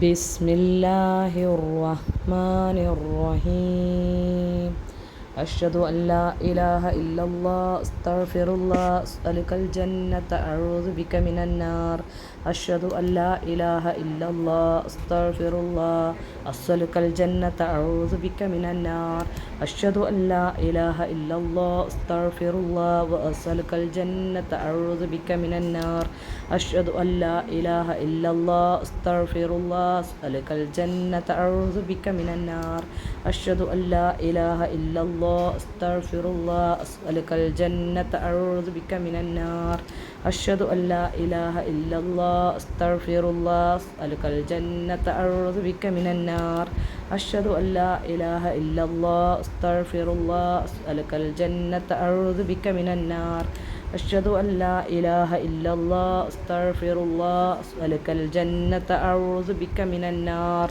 بسم الله الرحمن الرحيم. أشهد أن لا إله إلا الله أستغفر الله أسألك الجنة أعوذ بك من النار. أشهد أن لا إله إلا الله أستغفر الله أسألك الجنة أعوذ بك من النار. أشهد أن لا إله إلا الله أستغفر الله وأسألك الجنة أعوذ بك من النار. أشهد أن لا إله إلا الله أستغفر الله أسألك الجنة أعوذ بك من النار. أشهد أن لا إله إلا الله أستغفر الله أسألك الجنة أعوذ بك من النار. أشهد أن لا إله إلا الله أستغفر الله أسألك الجنة أعوذ بك من النار. أشهد أن لا إله إلا الله أستغفر الله أسألك الجنة أعوذ بك من النار. أشهد أن لا إله إلا الله أستغفر الله أسألك الجنة أعوذ بك من النار.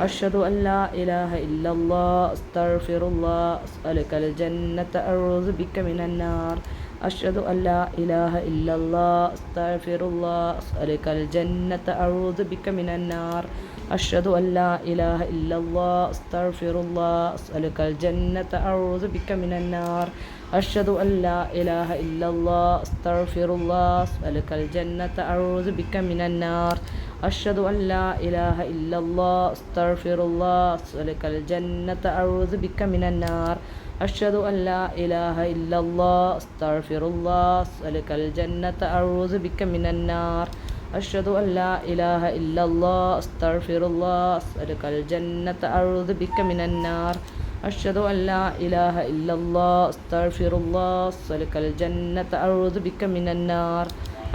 أشهد أن لا إله إلا الله أستغفر الله أسألك الجنة أعوذ بك من النار. أشهد أن لا إله إلا الله أستغفر الله أسألك الجنة أعوذ بك من النار. أشهد أن لا إله إلا الله أستغفر الله أسألك الجنة أعوذ بك من النار. أشهد أن لا إله إلا الله أستغفر الله أسألك الجنة أعوذ بك من النار. أشهد أن لا إله إلا الله أستغفر الله أسألك الجنة أعوذ بك من النار. അഷ്ഹദു അല്ലാ ഇലാഹ ഇല്ലല്ലാ അസ്തഗ്ഫിറുല്ലാ അസ്അലുകൽ ജന്നത അഊസു ബിക മിനന്നാർ അഷ്ഹദു അല്ലാ ഇലാഹ ഇല്ലല്ലാ അസ്തഗ്ഫിറുല്ലാ അസ്അലുകൽ ജന്നത അഊസു ബിക മിനന്നാർ അഷ്ഹദു അല്ലാ ഇലാഹ ഇല്ലല്ലാ അസ്തഗ്ഫിറുല്ലാ അസ്അലുകൽ ജന്നത അഊസു ബിക മിനന്നാർ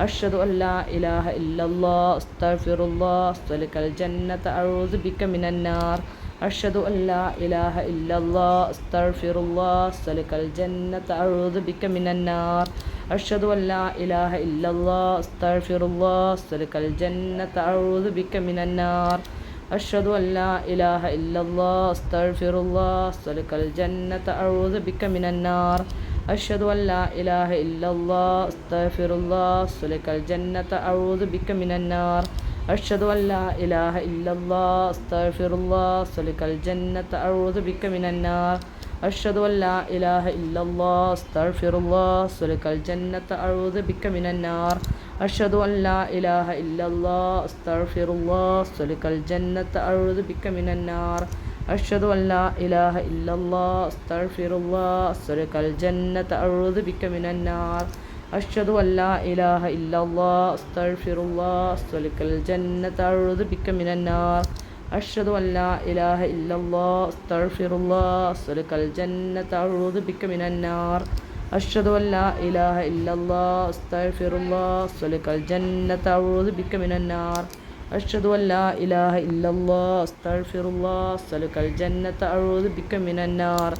അഷ്ഹദു അല്ലാ ഇലാഹ ഇല്ലല്ലാ അസ്തഗ്ഫിറുല്ലാ അസ്അലുകൽ ജന്നത അഊസു ബിക മിനന്നാർ أشهد أن لا إله إلا الله أستغفر الله أسألك الجنة أعوذ بك من النار أشهد أن لا إله إلا الله أستغفر الله أسألك الجنة أعوذ بك من النار أشهد أن لا إله إلا الله أستغفر الله أسألك الجنة أعوذ بك من النار أشهد أن لا إله إلا الله أستغفر الله أسألك الجنة أعوذ بك من النار أشهد أن لا إله إلا الله أستغفر الله أسألك الجنة أعوذ بك من النار أشهد أن لا إله إلا الله أستغفر الله أسألك الجنة أعوذ بك من النار أشهد أن لا إله إلا الله أستغفر الله أسألك الجنة أعوذ بك من النار أشهد أن لا إله إلا الله أستغفر الله أسألك الجنة أعوذ بك من النار അഷ്ഹദു അല്ലാ ഇലാഹ ഇല്ലല്ലാ അസ്തഗ്ഫിറുല്ലാ അസ്തലിക്കൽ ജന്നത അഊദു ബിക മിനന്നാർ അഷ്ഹദു അല്ലാ ഇലാഹ ഇല്ലല്ലാ അസ്തഗ്ഫിറുല്ലാ അസ്തലിക്കൽ ജന്നത അഊദു ബിക മിനന്നാർ അഷ്ഹദു അല്ലാ ഇലാഹ ഇല്ലല്ലാ അസ്തഗ്ഫിറുല്ലാ അസ്തലിക്കൽ ജന്നത അഊദു ബിക മിനന്നാർ അഷ്ഹദു അല്ലാ ഇലാഹ ഇല്ലല്ലാ അസ്തഗ്ഫിറുല്ലാ അസ്സലുക്കൽ ജന്നത അഊദു ബിക മിനന്നാർ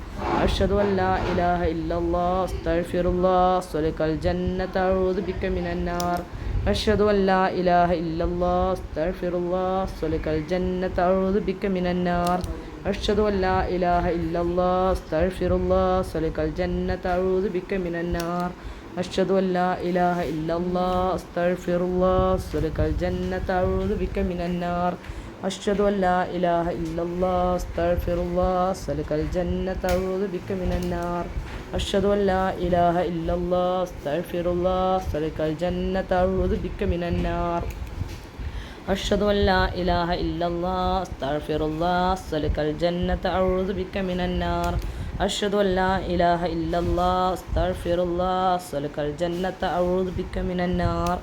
അഷ്ഹദു അല്ലാ ഇലാഹ ഇല്ലല്ലാ അസ്തഗ്ഫിറുല്ലാ അസ്സലുക്കൽ ജന്നത അഊദു ബിക മിനന്നാർ അഷ്ഹദു അല്ലാ ഇലാഹ ഇല്ലല്ലാ അസ്തഗ്ഫിറുല്ലാ അസ്സലുക്കൽ ജന്നത അഊദു ബിക മിനന്നാർ അഷ്ഹദു അല്ലാ ഇലാഹ ഇല്ലല്ലാ അസ്തഗ്ഫിറുല്ലാ അസ്സലുക്കൽ ജന്നത അഊദു ബിക മിനന്നാർ أشهد أن لا إله إلا الله أستغفر الله أسألك الجنة أعوذ بك من النار أشهد أن لا إله إلا الله أستغفر الله أسألك الجنة أعوذ بك من النار أشهد أن لا إله إلا الله أستغفر الله أسألك الجنة أعوذ بك من النار أشهد أن لا إله إلا الله أستغفر الله أسألك الجنة أعوذ بك من النار അഷ്ഹദു അല്ലാ ഇലാഹ ഇല്ലല്ലാ അസ്തഗ്ഫിറുല്ലാ അസ്അലുക്കൽ ജന്നത അഊദു ബിക മിനന്നാർ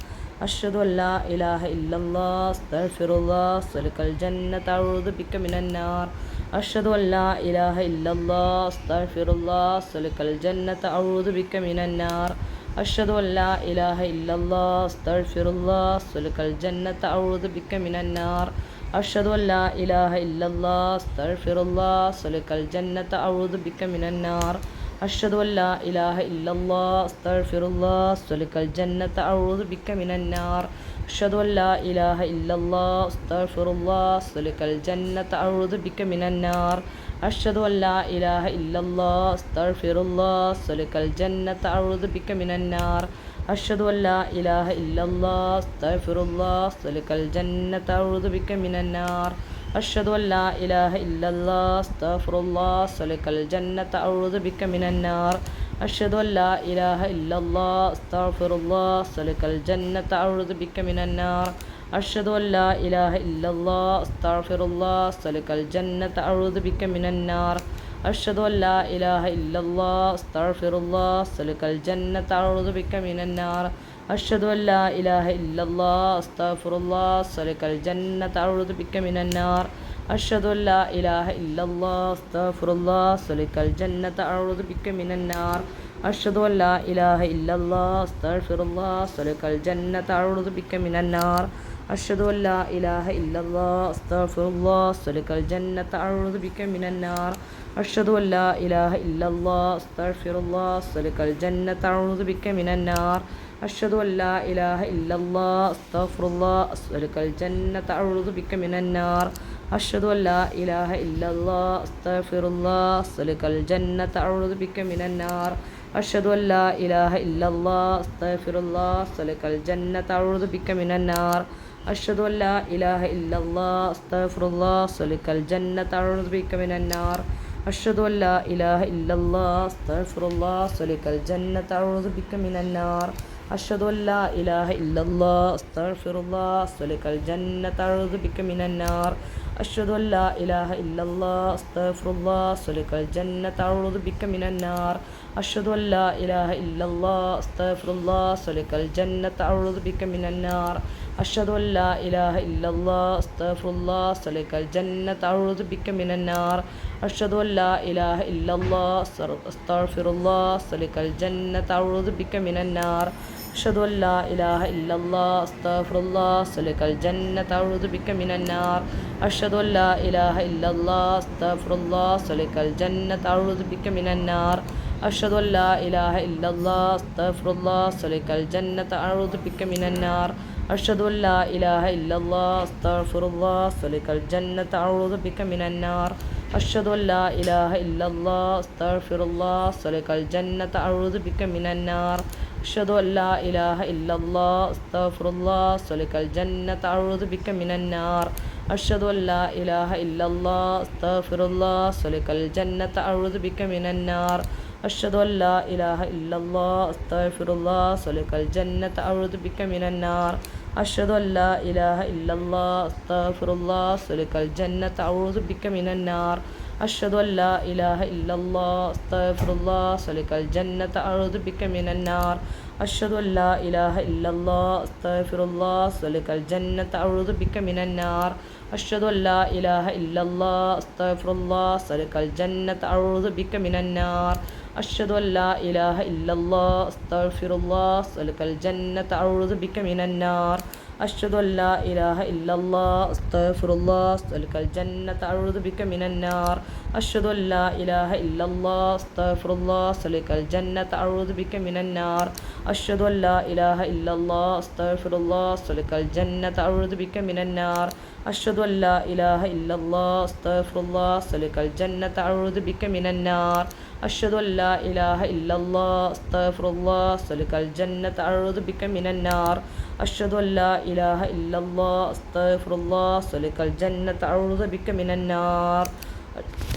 അഷ്ഹദു അല്ലാ ഇലാഹ ഇല്ലല്ലാ അസ്തഗ്ഫിറുല്ലാ അസ്അലുക്കൽ ജന്നത അഊദു ബിക മിനന്നാർ അഷ്ഹദു അല്ലാ ഇലാഹ ഇല്ലല്ലാ അസ്തഗ്ഫിറുല്ലാ അസ്അലുക്കൽ ജന്നത അഊദു ബിക മിനന്നാർ അഷ്ഹദു അല്ലാ ഇലാഹ ഇല്ലല്ലാ അസ്തഗ്ഫിറുല്ലാ അസ്അലുക്കൽ ജന്നത അഊദു ബിക മിനന്നാർ അഷദു അല്ലാ ഇലാഹ ഇല്ലല്ലാ അസ്തഗ്ഫിറുല്ലാ സുലക്കൽ ജന്നത അഊദു ബിക മിനന്നാർ അഷദു അല്ലാ ഇലാഹ ഇല്ലല്ലാ അസ്തഗ്ഫിറുല്ലാ സുലക്കൽ ജന്നത അഊദു ബിക മിനന്നാർ അഷദു അല്ലാ ഇലാഹ ഇല്ലല്ലാ അസ്തഗ്ഫിറുല്ലാ സുലക്കൽ ജന്നത അഊദു ബിക മിനന്നാർ അഷദു അല്ലാ ഇലാഹ ഇല്ലല്ലാ അസ്തഗ്ഫിറുല്ലാ സുലക്കൽ ജന്നത അഊദു ബിക മിനന്നാർ അഷദു അല്ല ഇലാഹ ഇല്ലാസ്തഫിറുല്ലാസ്തലിക്കൽ ജന്നത്ത് അഴുതു ബിക്ക മിനന്നാർ അഷദു അല്ല ഇലാഹ ഇല്ലാസ്തഫിറുല്ലാസ്തലിക്കൽ ജന്നത്ത് അഴുതു ബിക്ക മിനന്നാർ അഷദു അല്ല ഇലാഹ ഇല്ലാസ്തഫിറുല്ലാസ്തലിക്കൽ ജന്നത്ത് അഴുതു ബിക്ക മിനന്നാർ അഷദു അല്ല ഇലാഹ ഇല്ലാസ്തഫിറുല്ലാസ്തലിക്കൽ ജന്നത്ത് അഴുതു ബിക്ക മിനന്നാർ അഷദു അല്ലാ ഇലാഹ ഇല്ലല്ലാ അസ്തഗ്ഫിറുല്ലാ അസ്സലുക്കൽ ജന്നത അഊദു ബിക മിനന്നാർ അഷദു അല്ലാ ഇലാഹ ഇല്ലല്ലാ അസ്തഗ്ഫിറുല്ലാ അസ്സലുക്കൽ ജന്നത അഊദു ബിക മിനന്നാർ അഷദു അല്ലാ ഇലാഹ ഇല്ലല്ലാ അസ്തഗ്ഫിറുല്ലാ അസ്സലുക്കൽ ജന്നത അഊദു ബിക മിനന്നാർ അഷദു അല്ലാ ഇലാഹ ഇല്ലല്ലാ അസ്തഗ്ഫിറുല്ലാ അസ്സലുക്കൽ ജന്നത അഊദു ബിക മിനന്നാർ അഷദു അല്ലാ ഇലാഹ ഇല്ലല്ലാ അസ്തഗ്ഫിറുല്ലാ അസ്തലിക്കൽ ജന്നത അഊദു ബിക മിനന്നാർ അഷദു അല്ലാ ഇലാഹ ഇല്ലല്ലാ അസ്തഗ്ഫിറുല്ലാ അസ്തലിക്കൽ ജന്നത അഊദു ബിക മിനന്നാർ അഷദു അല്ലാ ഇലാഹ ഇല്ലല്ലാ അസ്തഗ്ഫിറുല്ലാ അസ്തലിക്കൽ ജന്നത അഊദു ബിക മിനന്നാർ അഷദു അല്ലാ ഇലാഹ ഇല്ലല്ലാ അസ്തഗ്ഫിറുല്ലാ അസ്തലിക്കൽ ജന്നത അഊദു ബിക മിനന്നാർ അഷദു അല്ലാ ഇലാഹ ഇല്ലല്ലാ അസ്തഗ്ഫിറുല്ലാ അസ്തലിക്കൽ ജന്നത അഊദു ബിക മിനന്നാർ أشهد أن لا إله إلا الله أستغفر الله أسألك الجنة أعوذ بك من النار. أشهد أن لا إله إلا الله أستغفر الله أسألك الجنة أعوذ بك من النار. أشهد أن لا إله إلا الله أستغفر الله أسألك الجنة أعوذ بك من النار. أشهد أن لا إله إلا الله أستغفر الله أسألك الجنة أعوذ بك من النار. أشهد أن لا إله إلا الله أستغفر الله أسألك الجنة أعوذ بك من النار. أشهد أن لا إله إلا الله أستغفر الله أسألك الجنة أعوذ بك من النار. أشهد أن لا إله إلا الله أستغفر الله أسألك الجنة أعوذ بك من النار. أشهد أن لا إله إلا الله أستغفر الله أسألك الجنة أعوذ بك من النار. أشهد أن لا إله إلا الله أستغفر الله أسألك الجنة أعوذ بك من النار. أشهد أن لا إله إلا الله أستغفر الله أسألك الجنة أعوذ بك من النار. أشهد أن لا إله إلا الله أستغفر الله أسألك الجنة أعوذ بك من النار. أشهد أن لا إله إلا الله أستغفر الله أسألك الجنة أعوذ بك من النار. അഷ്ഹദു അല്ലാ ഇലാഹ ഇല്ലല്ലാ അസ്തഗ്ഫിറുല്ലാ സലിക്കൽ ജന്നത അഊദു ബിക മിനന്നാർ അഷ്ഹദു അല്ലാ ഇലാഹ ഇല്ലല്ലാ അസ്തഗ്ഫിറുല്ലാ സലിക്കൽ ജന്നത അഊദു ബിക മിനന്നാർ അഷ്ഹദു അല്ലാ ഇലാഹ ഇല്ലല്ലാ അസ്തഗ്ഫിറുല്ലാ സലിക്കൽ ജന്നത അഊദു ബിക മിനന്നാർ അഷ്ഹദു അല്ലാ ഇലാഹ ഇല്ലല്ലാ അസ്തഗ്ഫിറുല്ലാ സലിക്കൽ ജന്നത അഊദു ബിക മിനന്നാർ أشهد أن لا إله إلا الله أستغفر الله أسألك الجنة أعوذ بك من النار. أشهد أن لا إله إلا الله أستغفر الله أسألك الجنة أعوذ بك من النار. أشهد أن لا إله إلا الله أستغفر الله أسألك الجنة أعوذ بك من النار. أشهد أن لا إله إلا الله أستغفر الله أسألك الجنة أعوذ بك من النار. أشهد أن لا إله إلا الله أستغفر الله أسألك الجنة أعوذ بك من النار. أشهد أن لا إله إلا الله أستغفر الله أسألك الجنة أعوذ بك من النار. أشهد أن لا إله إلا الله أستغفر الله أسألك الجنة أعوذ بك من النار. أشهد أن لا إله إلا الله أستغفر الله أسألك الجنة أعوذ بك من النار. أشهد أن لا إله إلا الله أستغفر الله أسألك الجنة أعوذ بك من النار. أشهد أن لا إله إلا الله أستغفر الله أسألك الجنة أعوذ بك من النار.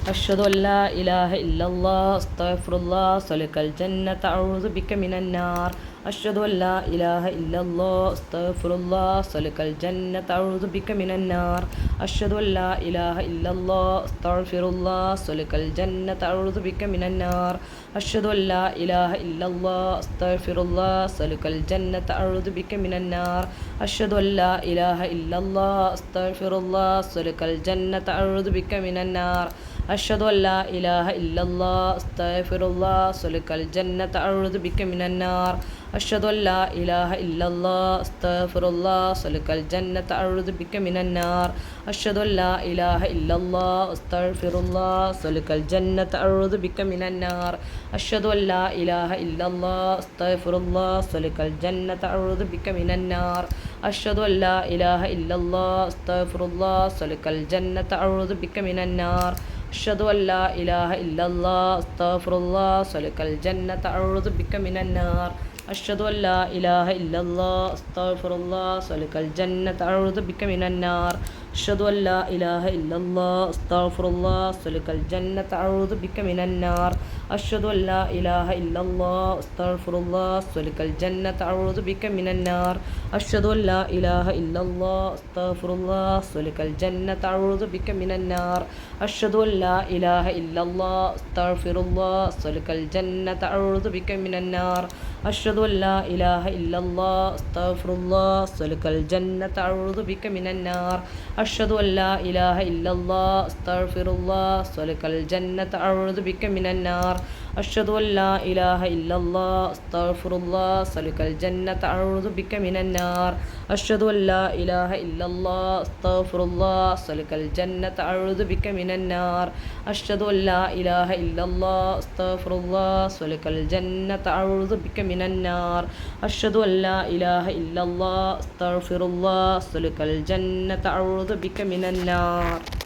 أشهد أن لا إله إلا الله أستغفر الله أسألك الجنة أعوذ بك من النار. أشهد أن لا إله إلا الله أستغفر الله أسألك الجنة أعوذ بك من النار. أشهد أن لا إله إلا الله أستغفر الله أسألك الجنة أعوذ بك من النار. أشهد أن لا إله إلا الله أستغفر الله أسألك الجنة أعوذ بك من النار. أشهد أن لا إله إلا الله أستغفر الله أسألك الجنة أعوذ بك من النار. أشهد أن لا إله إلا الله أستغفر الله أسألك الجنة أعوذ بك من النار. أشهد أن لا إله إلا الله أستغفر الله أسألك الجنة أعوذ بك من النار. أشهد أن لا إله إلا الله أستغفر الله أسألك الجنة أعوذ بك من النار. أشهد أن لا إله إلا الله أستغفر الله أسألك الجنة أعوذ بك من النار. أشهد أن لا إله إلا الله أستغفر الله أسألك الجنة أعوذ بك من النار. أشهد أن لا إله إلا الله أستغفر الله أسألك الجنة أعوذ بك من النار. അഷ്ഹദു അല്ലാ ഇലാഹ ഇല്ലല്ലാ അസ്തഗ്ഫിറുല്ലാ സ്വലക്കൽ ജന്നത്ത് അഊദു ബിക മിനന്നാർ അഷ്ഹദു അല്ലാ ഇലാഹ ഇല്ലല്ലാ അസ്താഫുറുല്ലാ സുലുക്കൽ ജന്നത്ത് അഴുതു ബിക്ക മിനന്നാർ അഷ്ഹദു അല്ലാ ഇലാഹ ഇല്ലല്ലാ അസ്താഫുറുല്ലാ സുലുക്കൽ ജന്നത്ത് അഴുതു ബിക്ക മിനന്നാർ അഷ്ഹദു അല്ലാ ഇലാഹ ഇല്ലല്ലാ അസ്താഫുറുല്ലാ സുലുക്കൽ ജന്നത്ത് അഴുതു ബിക്ക മിനന്നാർ അഷ്ഹദു അല്ലാ ഇലാഹ ഇല്ലല്ലാ അസ്താഫിറുല്ലാ സുലുക്കൽ ജന്നത്ത് അഴുതു ബിക്ക മിനന്നാർ അഷ്ഹദു അല്ലാ ഇലാഹ ഇല്ലല്ലാ അസ്താഫുറുല്ലാ സുലുക്കൽ ജന്നത്ത് അഴുതു ബിക്ക മിനന്നാർ അഷദു അല്ലാ ഇലാഹ ഇല്ലല്ലാ അസ്തഗ്ഫിറുല്ലാ സ്വലക്കൽ ജന്നത്ത് അഊദു ബിക മിനന്നാർ അഷ്ഹദു അല്ലാ ഇലാഹ ഇല്ലല്ലാ അസ്തഗ്ഫിറുല്ലാ സലുക്കൽ ജന്നത അഊദു ബിക മിനന്നാർ അഷ്ഹദു അല്ലാ ഇലാഹ ഇല്ലല്ലാ അസ്തഗ്ഫിറുല്ലാ സലുക്കൽ ജന്നത അഊദു ബിക മിനന്നാർ അഷ്ഹദു അല്ലാ ഇലാഹ ഇല്ലല്ലാ അസ്തഗ്ഫിറുല്ലാ സലുക്കൽ ജന്നത അഊദു ബിക മിനന്നാർ അഷ്ഹദു അല്ലാ ഇലാഹ ഇല്ലല്ലാ അസ്തഗ്ഫിറുല്ലാ സലുക്കൽ ജന്നത അഊദു ബിക മിനന്നാർ